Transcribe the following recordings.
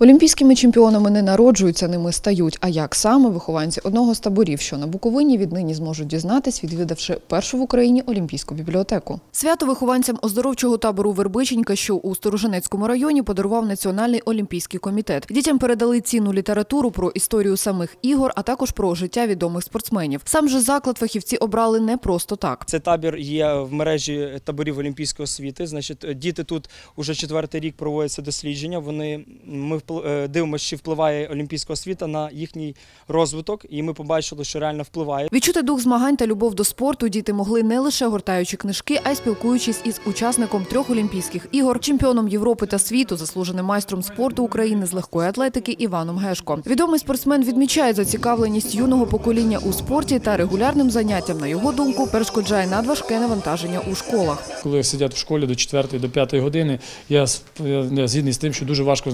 Олімпійськими чемпіонами не народжуються, ними стають. А як саме вихованці одного з таборів, що на Буковині віднині зможуть дізнатись, відвідавши першу в Україні Олімпійську бібліотеку. Свято вихованцям оздоровчого табору Вербиченька, що у Сторожинецькому районі, подарував Національний олімпійський комітет. Дітям передали цінну літературу про історію самих ігор, а також про життя відомих спортсменів. Сам же заклад фахівці обрали не просто так. Цей табір є в мережі таборів олімпійської освіти. Значить, діти тут уже четвертий рік проводяться дослідження. Вони ми дивимося, чи впливає олімпійська освіта на їхній розвиток, і ми побачили, що реально впливає. Відчути дух змагань та любов до спорту діти могли не лише гортаючи книжки, а й спілкуючись із учасником трьох Олімпійських ігор, чемпіоном Європи та світу, заслуженим майстром спорту України з легкої атлетики Іваном Гешко. Відомий спортсмен відмічає зацікавленість юного покоління у спорті та регулярним заняттям, на його думку, перешкоджає надважке навантаження у школах. Коли сидять в школі до 4 до 5 години, я згідний з тим, що дуже важко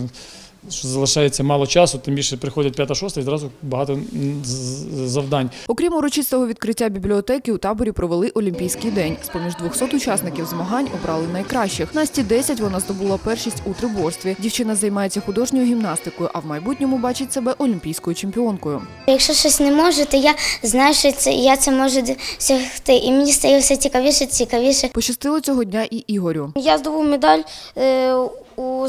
що залишається мало часу, тим більше приходять 5-6 і зразу багато завдань. Окрім урочистого відкриття бібліотеки, у таборі провели Олімпійський день. З поміж 200 учасників змагань обрали найкращих. Насті 10 вона здобула першість у триборстві. Дівчина займається художньою гімнастикою, а в майбутньому бачить себе олімпійською чемпіонкою. Якщо щось не можу, то я знаю, що це я це можу досягти. І мені стає все цікавіше, цікавіше. Пощастило цього дня і Ігорю. Я здобув медаль е, у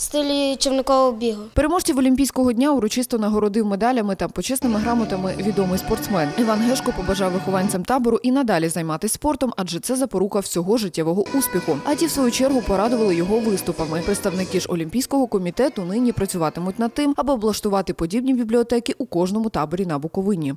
стилі човникового бігу. Переможців Олімпійського дня урочисто нагородив медалями та почесними грамотами відомий спортсмен. Іван Гешко побажав вихованцям табору і надалі займатися спортом, адже це запорука всього життєвого успіху. А ті, в свою чергу, порадували його виступами. Представники ж Олімпійського комітету нині працюватимуть над тим, аби облаштувати подібні бібліотеки у кожному таборі на Буковині.